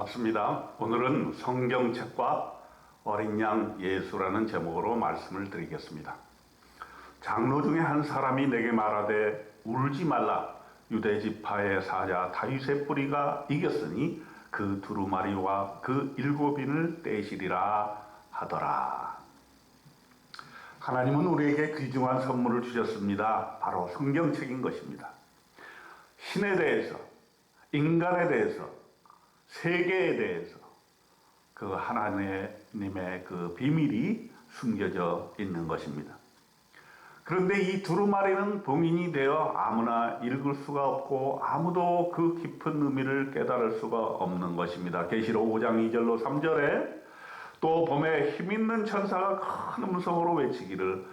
반갑습니다. 오늘은 성경책과 어린 양 예수라는 제목으로 말씀을 드리겠습니다. 장로 중에 한 사람이 내게 말하되 울지 말라 유대 지파의 사자 다윗의 뿌리가 이겼으니 그 두루마리와 그 일곱인을 떼시리라 하더라. 하나님은 우리에게 귀중한 선물을 주셨습니다. 바로 성경책인 것입니다. 신에 대해서, 인간에 대해서, 세계에 대해서 그 하나님의 그 비밀이 숨겨져 있는 것입니다. 그런데 이 두루마리는 봉인이 되어 아무나 읽을 수가 없고 아무도 그 깊은 의미를 깨달을 수가 없는 것입니다. 계시록 5장 2절로 3절에 또 봄에 힘있는 천사가 큰 음성으로 외치기를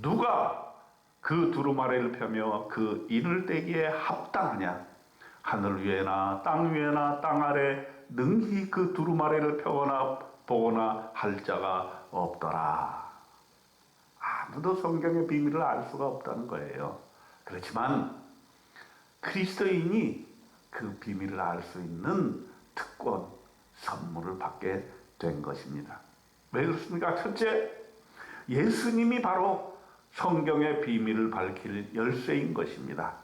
누가 그 두루마리를 펴며 그 인을 떼기에 합당하냐 하늘 위에나 땅 위에나 땅 아래 능히 그 두루마리를 펴거나 보거나 할 자가 없더라. 아무도 성경의 비밀을 알 수가 없다는 거예요. 그렇지만 그리스도인이 그 비밀을 알 수 있는 특권, 선물을 받게 된 것입니다. 왜 그렇습니까? 첫째, 예수님이 바로 성경의 비밀을 밝힐 열쇠인 것입니다.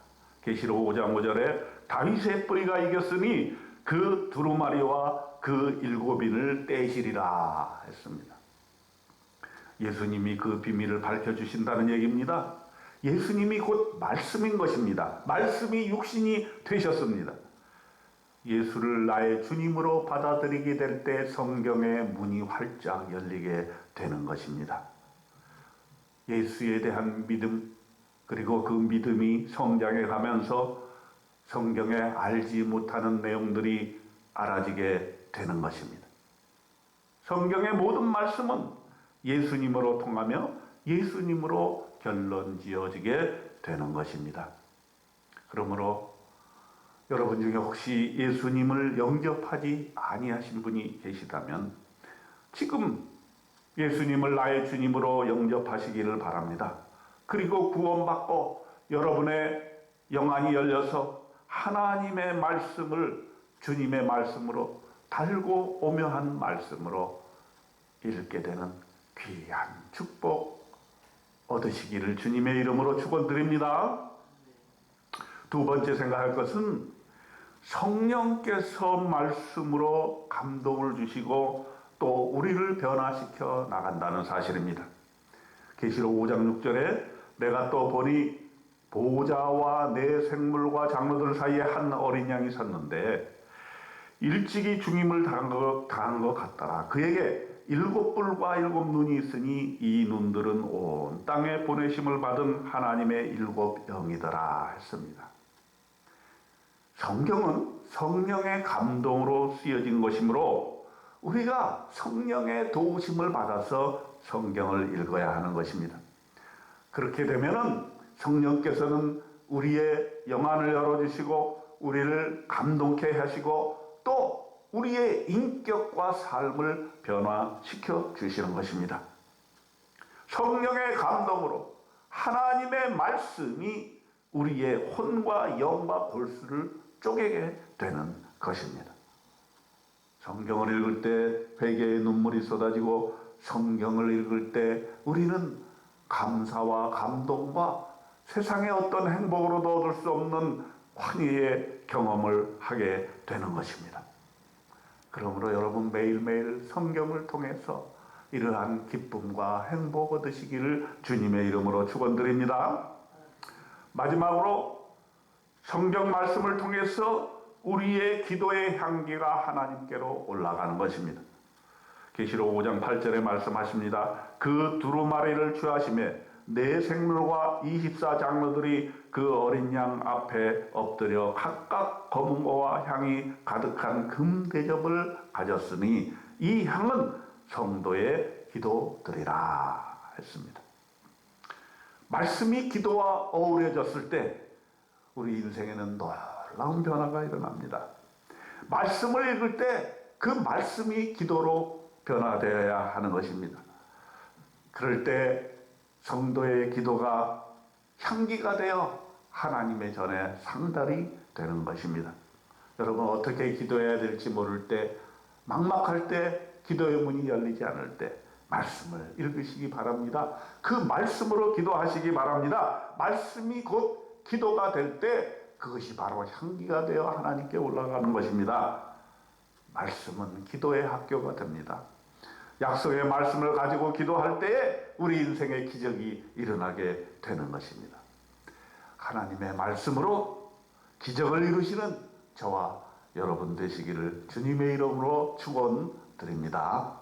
계시록 5장 5절에 다윗의 뿌리가 이겼으니 그 두루마리와 그 일곱인을 떼시리라 했습니다. 예수님이 그 비밀을 밝혀주신다는 얘기입니다. 예수님이 곧 말씀인 것입니다. 말씀이 육신이 되셨습니다. 예수를 나의 주님으로 받아들이게 될 때 성경의 문이 활짝 열리게 되는 것입니다. 예수에 대한 믿음, 그리고 그 믿음이 성장해 가면서 성경에 알지 못하는 내용들이 알아지게 되는 것입니다. 성경의 모든 말씀은 예수님으로 통하며 예수님으로 결론 지어지게 되는 것입니다. 그러므로 여러분 중에 혹시 예수님을 영접하지 아니하신 분이 계시다면 지금 예수님을 나의 주님으로 영접하시기를 바랍니다. 그리고 구원받고 여러분의 영안이 열려서 하나님의 말씀을 주님의 말씀으로 달고 오묘한 말씀으로 읽게 되는 귀한 축복 얻으시기를 주님의 이름으로 축원드립니다. 두 번째 생각할 것은 성령께서 말씀으로 감동을 주시고 또 우리를 변화시켜 나간다는 사실입니다. 계시록 5장 6절에 내가 또 보니 보호자와 내 생물과 장로들 사이에 한 어린 양이 섰는데 일찍이 중임을 당한 것, 당한 것 같더라. 그에게 일곱 뿔과 일곱 눈이 있으니 이 눈들은 온 땅에 보내심을 받은 하나님의 일곱 영이더라 했습니다. 성경은 성령의 감동으로 쓰여진 것이므로 우리가 성령의 도우심을 받아서 성경을 읽어야 하는 것입니다. 그렇게 되면은 성령께서는 우리의 영안을 열어주시고 우리를 감동케 하시고 또 우리의 인격과 삶을 변화시켜 주시는 것입니다. 성령의 감동으로 하나님의 말씀이 우리의 혼과 영과 골수를 쪼개게 되는 것입니다. 성경을 읽을 때 회개의 눈물이 쏟아지고 성경을 읽을 때 우리는 감사와 감동과 세상의 어떤 행복으로도 얻을 수 없는 환희의 경험을 하게 되는 것입니다. 그러므로 여러분 매일매일 성경을 통해서 이러한 기쁨과 행복 얻으시기를 주님의 이름으로 축원드립니다. 마지막으로 성경 말씀을 통해서 우리의 기도의 향기가 하나님께로 올라가는 것입니다. 계시록 5장 8절에 말씀하십니다. 그 두루마리를 취하심에 네 생물과 24장로들이 그 어린 양 앞에 엎드려 각각 검은 거와 향이 가득한 금 대접을 가졌으니 이 향은 성도의 기도들이라 했습니다. 말씀이 기도와 어우러졌을 때 우리 인생에는 놀라운 변화가 일어납니다. 말씀을 읽을 때 그 말씀이 기도로 변화되어야 하는 것입니다. 그럴 때 성도의 기도가 향기가 되어 하나님의 전에 상달이 되는 것입니다. 여러분 어떻게 기도해야 될지 모를 때 막막할 때 기도의 문이 열리지 않을 때 말씀을 읽으시기 바랍니다. 그 말씀으로 기도하시기 바랍니다. 말씀이 곧 기도가 될 때 그것이 바로 향기가 되어 하나님께 올라가는 것입니다. 말씀은 기도의 학교가 됩니다. 약속의 말씀을 가지고 기도할 때에 우리 인생의 기적이 일어나게 되는 것입니다. 하나님의 말씀으로 기적을 이루시는 저와 여러분 되시기를 주님의 이름으로 축원드립니다.